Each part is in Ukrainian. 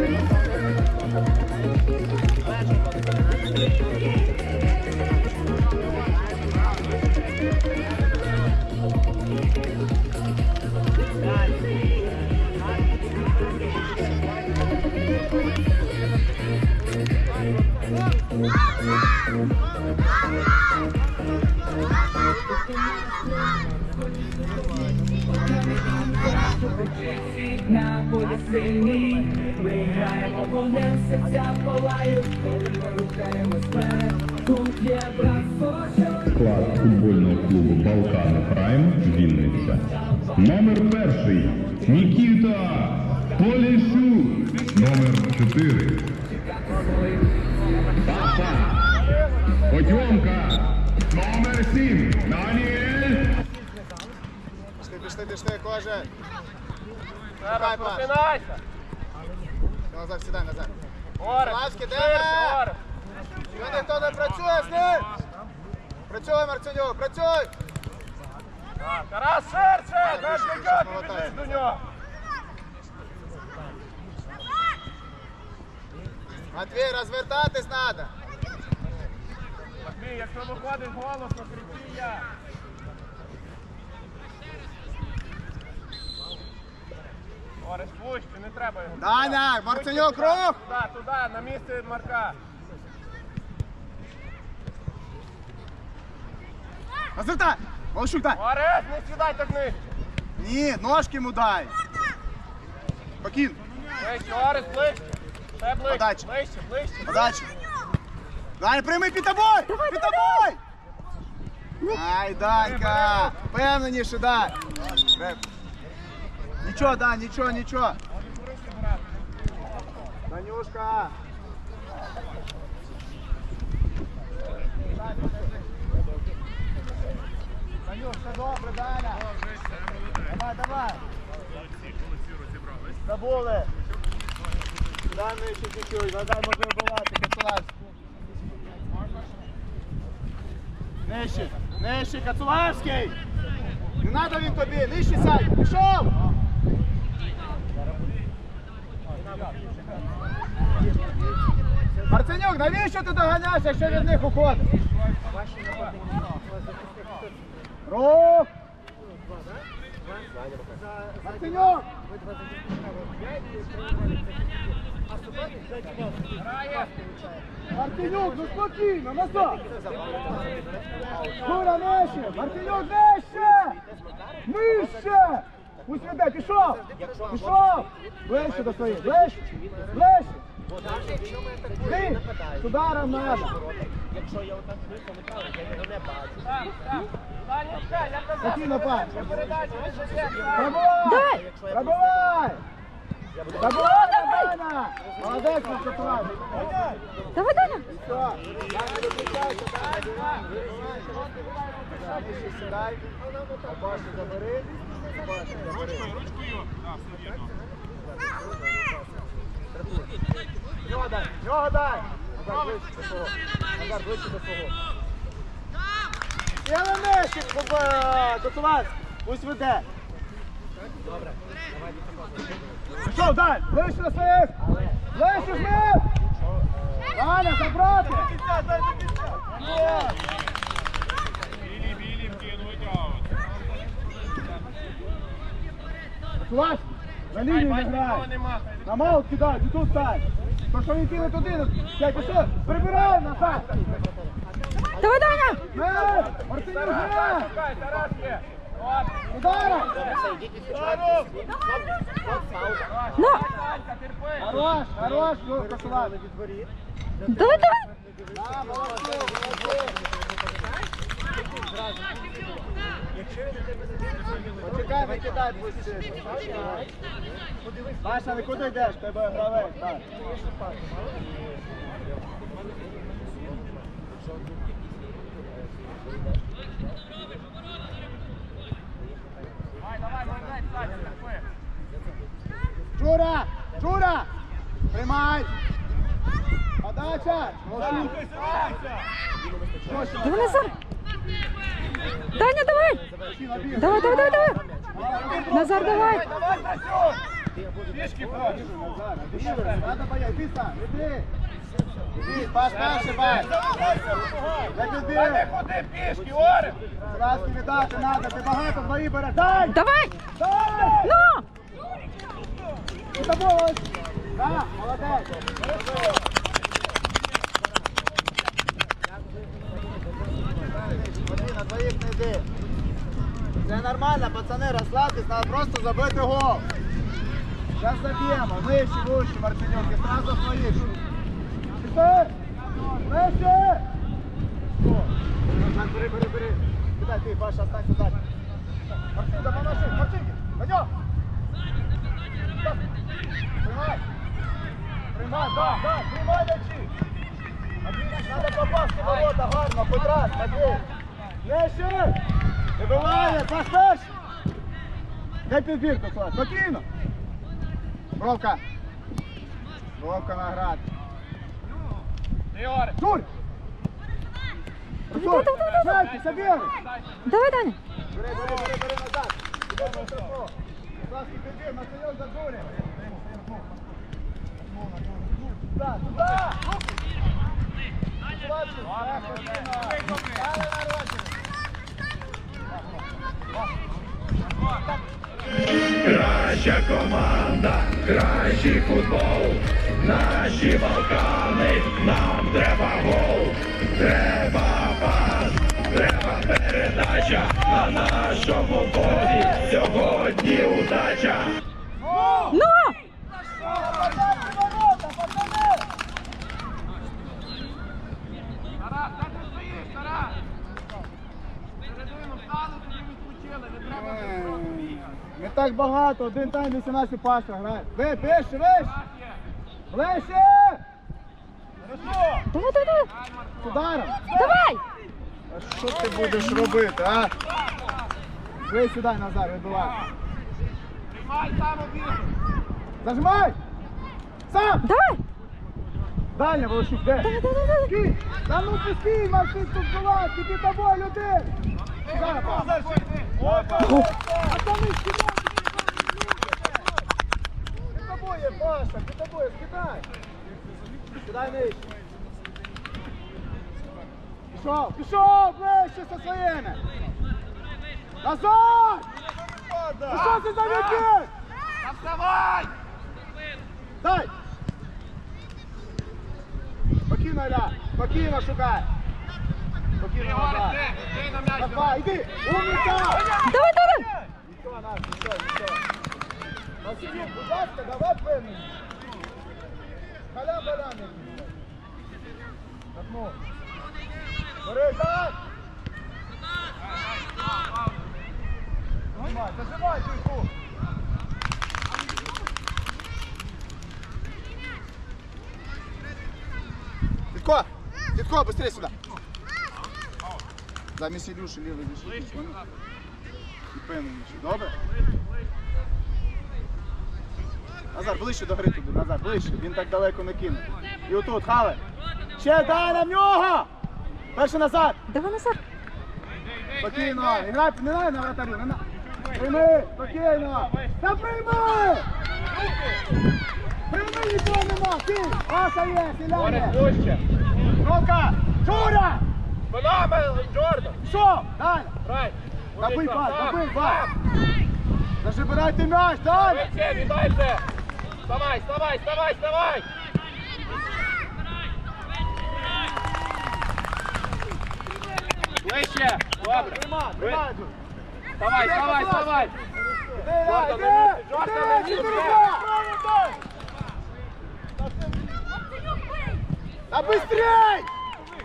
На вогнем, серця палають, коли ми рухаємось вперед, тут є братство, що Склад футбольного клубу Балкан Прайм Вінниця. Номер перший Нікіта Поліщук. Номер чотири. Паша. Потьомка. Номер сім. Даніель. Пішли, пішли, пішли, коже. Зараз Давай, просинайся. Назад, сідай, назад. Горе, Ласки, де. Сьогодні ніхто не працює з ним. Працюй, Марценюк, працюй. Тарас, Микола, ти Молодець. до нього. Матвій, розвертатись треба. Матвій, якщо виходиш голосно, кричи я. Орес, вище, не треба його. Даня, Марценюк, рух. Туди, туди, на місце Марка. Розвертай. Волощук, дай. Орес, не сідай так нижче. Ні, ножки йому дай. Покин. Ближче, Орес, ближче. Ще ближче, Подача. ближче, ближче. Даня, прийми під тобою. Під тобою. Ай, Данька. Впевненіше, дай. Реп. Нічого, Дань, нічого, нічого. Данюшка. Данюш, добре, Даня. Давай, давай. Забули. Даний ще чуть-чуть, Назар може вбивати, Кацулавський. Нижче, нижче, Кацулавський. Не треба він тобі, нижче сядь, пішов. Марценюк, навіщо ти доганяєш, якщо від них уходиш? Рух! Марценюк! Мартинюк, ну спокійно, назад! Шура, нижче! Мартинюк, нижче! Нижче! Пусть веде, пішов! Пішов! Ближче до своїх, ближче! Ближче! Ти! З ударом надо! Якщо я отак швидко не правильно, я його не бачу. Так, так. Данечка, я казав. Спокійно, пан! Передача, ви що це? Пробивай! Пробивай! Пробивай, Даня! Молодець, Миколай! Давай! Нижче сідай. Побачу, забери. Забери. Нього дай! Нього дай! Назар, ближче до свого. Назар, ближче до свого. Сіли нижче, Пусть веде! Пішов, дай! Ближче до своїх! Ближче! Даня, забрати! Коцуланський, на лінію не грай! На мал кидай, тут стань! То, що він кине туди, сядь, пішов! Прибирай назад! Давай, Даня. Е, Мартинюк, грай! Тарас є. Удара! Ну, Хорош, хорош, ну, Коцуланський! давай, давай. Да, молодці, молодці! Почекай, не кидай. Паша, не куди йдеш? Тебе гравець. Давай, давай, молодець, Саня, терпи. Жура! Жура! Приймай! Подача! Давай, Назар. Даня, давай. Давай, давай, давай, давай. Назар, давай. Давай, Настюк. Пішки проч. Надо бояться, іди сам, іди. Іди, пас перший, бай. Я Та не ходи пішки, Орен. Краски віддати надо, ти багато двої береш. Дай! Давай! Дай! Ну! І тобою. Так, молодець. Смотри, на двоїх не йди. Це нормально, пацани, розслабтесь, треба просто забити гол. Зараз заб'ємо, вище, вище, Марценюк, і одразу своїх. Пішли! Вище! О, Назад, бери, бери, бери. Кидай, ти, Паша, останься далі. Максим, допоможи, Максимки, пойдем! Приймай! Приймай, да, да, приймай м'ячі! Надо попасти в ворота гарно, хоч раз, Матвій! Нижче! Вибиває, пастеш! Де підбір тут, Слав? Спокійно! Бровка! Бровка на град. Орен. Жуль! Артур, Жальки, Сабєри! Давай, Даня! Бери, бери, бери, бери назад! Іди на штрафу! Славський підбір, Матвійов за! Туда, туда! Славчик, Краща команда, кращий футбол. Наші Балкани, нам треба гол. Треба пас, треба передача. На нашому полі сьогодні удача. Ну! Тарас, де ти стоїш, Тарас? Середину встали, тобі відпочили, не треба просто бігати. Не так багато, один тайм 18 пасів грає. Ви, вище, вище! Ближче! Хорошо. Давай, давай, давай! З ударом! Давай! А що ти будеш робити, а? Ви сюди, Назар, вибивай. Приймай сам обіг. Зажимай! Сам! Давай! Дальня, Волошук, де? Давай, давай, давай! Ки! Та ну пусти, Максим тут була, тільки тобою, людей! Пас. Опа. А там і скидай! Під тобою, Паша, під тобою, скидай! Скидай нижче. Пішов, пішов, ближче со своїми! Назад! Ти що це за м'яки? Вставай! Дай! Спокійно, Ля, спокійно шукай! Ти, Спокійно Орен, назад! ти, ти на м'яч. Давай, іди! Умниця! Давай, давай! Нічого, Настя, нічого, нічого. Василів, будь ласка, давай певний. Халя балями. Одну. Бери, так! Зажимай, зажимай, чуйку. Дідко, Дідко, быстрее сюда. Замість Ілюші лівий защитник. І певніші, добре? Назар, ближче до гри туди, Назар, ближче, він так далеко не кине. І отут, Хале. Ще дай на нього! Перший назад! Давай, Назар! Спокійно, не грай, не грай на вратарю, не на... Прийми, спокійно! Та прийми! Прийми, нічого нема, ти! Паса є, сіляє! вище. Ровка! Шура! Джордан. Що? Далі! Набий Умніця, пас! Зажибирайте м'яч, далі! Віддайте. Вставай, вставай, вставай, вставай. Ближче. Добре. Тримай, Ви- тримай! Вставай, вставай, вставай. Іди, Жордан, іди, на місці, Жордан, на іди, місці. іди, А быстрей!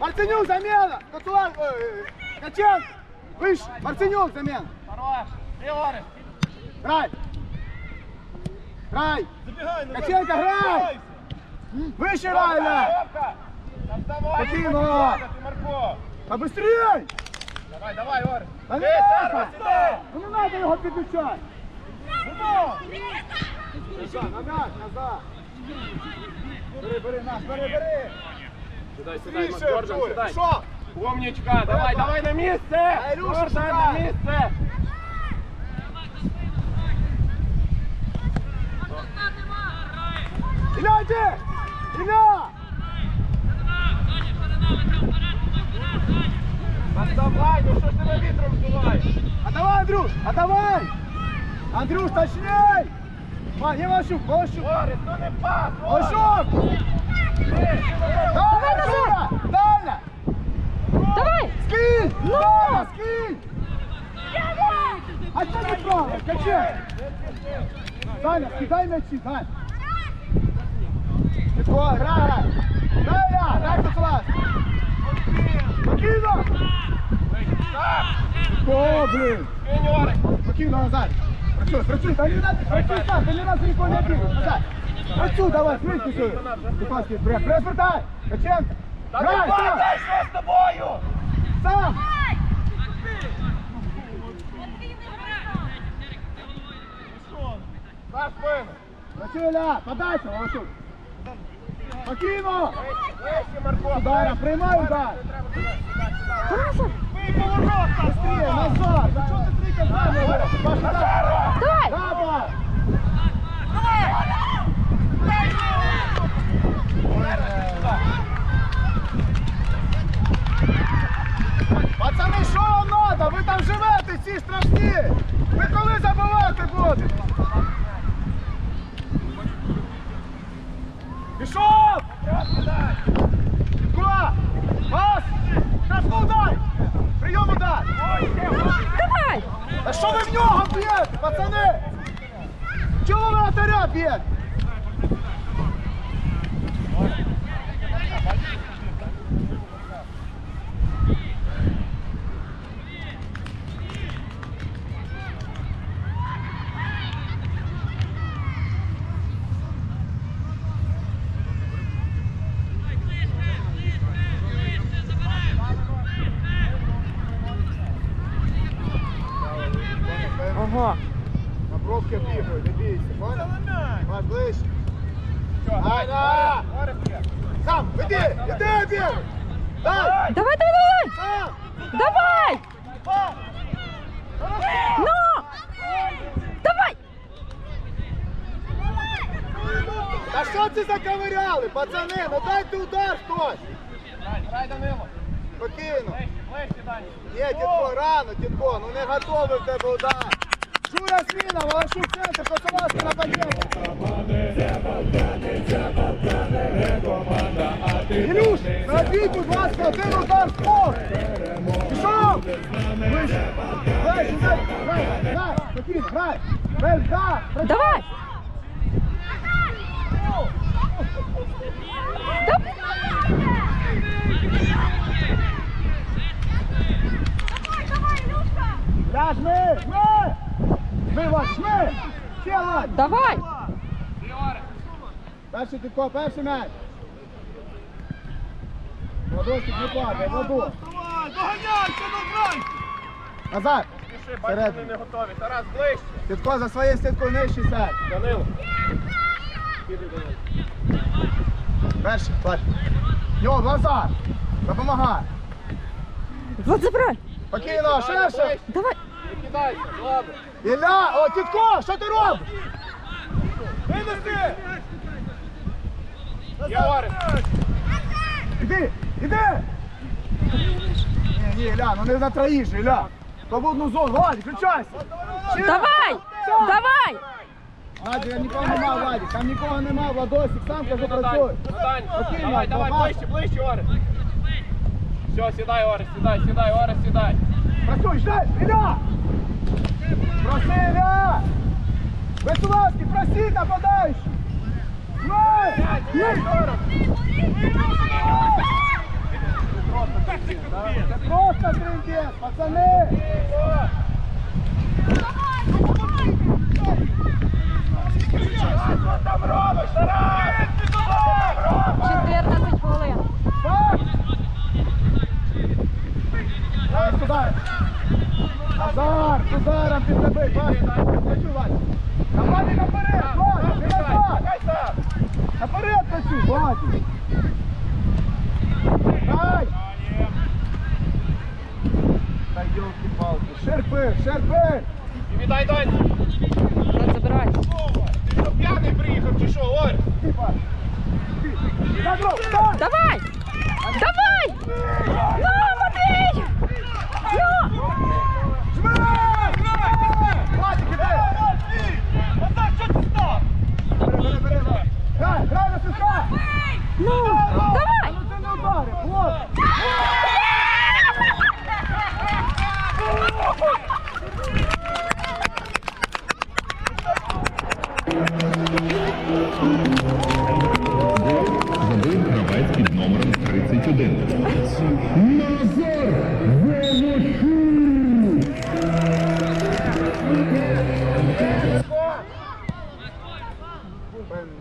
Марценюк, замена! Катуан, э, Качан! Выше! Марценюк, замена! Хорош. Ти, Орен. Грай! Грай! Каченко, грай! Выше, Райля! Та. Спокійно. Марко. Быстрей! Давай, давай. Да Ти, не надо! Ну не надо його підключати! Назад, назад, назад! Бери, бери, наш, бери, бери! Сідай, сідай, Джордан, Джуль, сідай. Давай, давай на місце! Шукай. на місце! Володя! Ілля! Давай, ну що ж ти на вітром здуваєш? А давай, Андрюш, а давай! Андрюш, точней! Ма, не Ващук, Ващук! Орес, ну не пас! Ващук! Дальня, Жура! Дальня! Давай! Скинь! Дальня, скинь! А что ты право? Качай! Даня, скидай мячи, Дань! Петро, грай, грай! Даня, грай, кто класс! Покину! О, блин! Кинь, Орес! Покину назад! Працюй, працюй, та не надо, працюй сам, ти не раз нікого не бігай, назад! Працюй, давай, швидко сюди! Степанський, прес, прес, вертай! Каченко! Та Грай, не сам! падай, що з тобою? Сам! На спину! Працюй, Ля, подача, Волошук! Покину! Вище, Удара, приймай удар! Хорошо! Быстрее, назад! Ну что ты трикаешь нами? Паша! Давай! Давай! Пацани, що вам надо? Ви там живете, ці штрафні! Ви коли забивати будете? Пішов! Куда? Пас! Шашку дай! Прийом удар! Давай! А що ви в нього б'єте, пацани? Чого ви атаря б'єте? Ближче. Є. Сам, іди, іди, бігай! Дай! Давай, давай, давай! Сам! Давай! Ну! Давай! Та що це заковиряли, пацани? Ну дайте удар хтось! Грай, Данило! Спокійно. Ближче, ближче, Дані! Є, Тітко, рано, Тітко, ну не готовий в тебе удар. Шура зміна, Волошук центр, Коцеловський нападіння. Ілюш, забій, будь ласка, один удар спорт. Пішов! Вище. Вище, грай, грай, грай, грай. Без, да, Давай! Да, жми, жми! Жми, Вась, Давай! Перший Тітко, перший м'яч. Владосик, не падай, Владос. Доганяйся, награйся! Назад. Піши, бачу, вони не готові. Тарас, ближче! Тітко за своєю стінкою нижчий сядь. Данило! Перший, бач. Йо, Лазар. Допомагай. Вот забирай! Спокійно, ширше. Давай! Не кидайся, добре! Ілля, о, Тітко, що ти робиш? Винеси! Є Орес! Іди, іди. Ні, ні, Ілля, ну не же, Ілля. Свободну зону, Владі, включайся. Ще. Давай! Давай! Владі, нікого нема, Владі, там нікого нема, Владосик, сам кажу, На Дань, працюй. на Дань. Давай, давай, Бабас. ближче, ближче, Орес. Все, сідай, Орес, сідай, сідай, Орес, сідай. Працюй, ждай, Ілля! Проси, Ілля! Веселовський, проси нападаючий! Це просто трендець, пацани! Що там робиш, Тарас? 14 хвилин. Так! Давай сюди! Назар, з ударом під тебе, Вася! Працюй, Вася! Давай не наперед, Вася, не назад! Хай сам. Наперед працюй, Вася! Дай! Та йолки-палки, шерпи, шерпи! І віддай Дань. Вот забирай. Ти що, п'яний приїхав чи що, Орес? Типа, Матвій! На дров! Встань! Давай! Давай!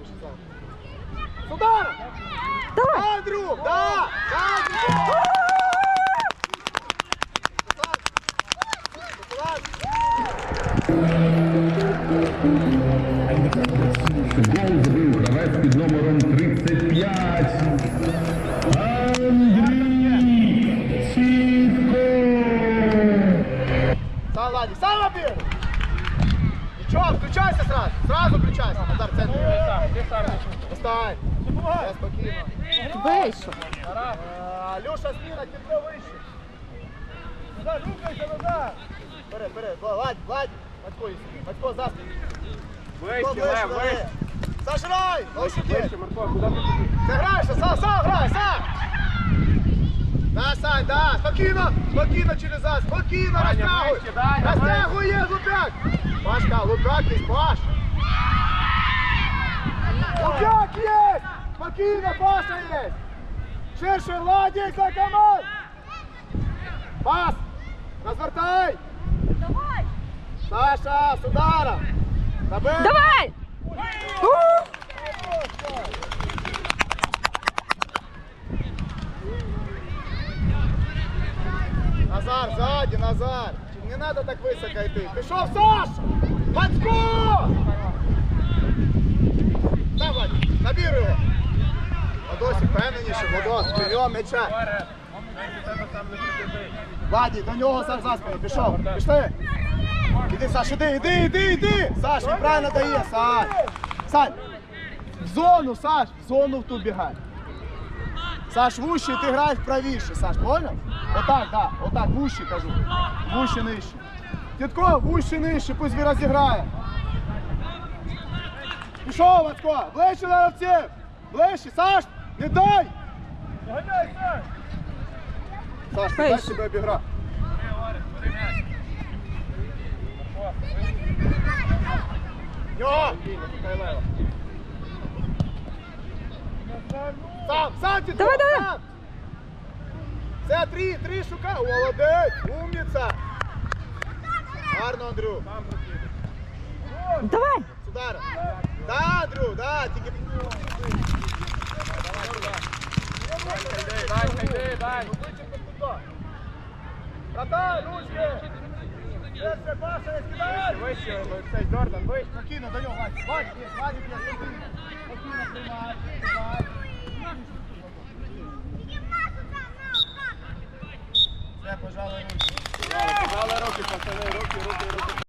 Впевненіше, так. Удар! Давай! Андрю! Да! Да, Андрю! Гол А, Люша, зміна, кілько вище. Назар, рухайся назад! Бери, бери, Владь, Владь! Батько, є. батько, за Вище, Лев, вище. Ось іди. Вище, Марко, куди ти? Ти граєшся, сам, сам грай, сам! Да, Сань, да, спокійно, спокійно через нас, спокійно, Даня, розтягуй! вище, Даня, Пашка, Лупяк є, Паш! Лупяк є! Спокійно, Паша є! Ширше, Владик, за команд! Пас! Розвертай! Давай! Саша, з ударом! Забив! Давай! Назар, сзади, Назар. Не надо так высоко йти. Пішов, Саша! Батько! На, Владик, набір його. Владосик, впевненіше, Владос, прийом прибіжить. Владі, до нього Саш за спину, пішов. Пішли. Іди, Саш, іди, іди, іди, іди. Саш, він правильно дає, Саш. Сань, в зону, Саш, в зону в ту бігай. Саш, вущі, ти граєш правіше, Саш, понял? Отак, да, отак, вущі кажу. Вущі нижче. Тітко, вущі нижче, пусть він розіграє. Пішов, Ватко, ближче на гравців. Ближче, Саш, не дай. Саш, не дай Вище. себе обіграти. Нього! Сам, сам Тітко, Давай, давай. сам! Це три, три шукай. Молодець, умниця. Гарно, Андрю. Давай! Сюда. Да, Андрю, да, тільки... Братан, ручки! Ще, Паша, не скидай! Вище, вище. Нього, Вадик. Вадик, є, Вадик. Все, пожалуй, ручки. Дали руки, руки, руки, руки.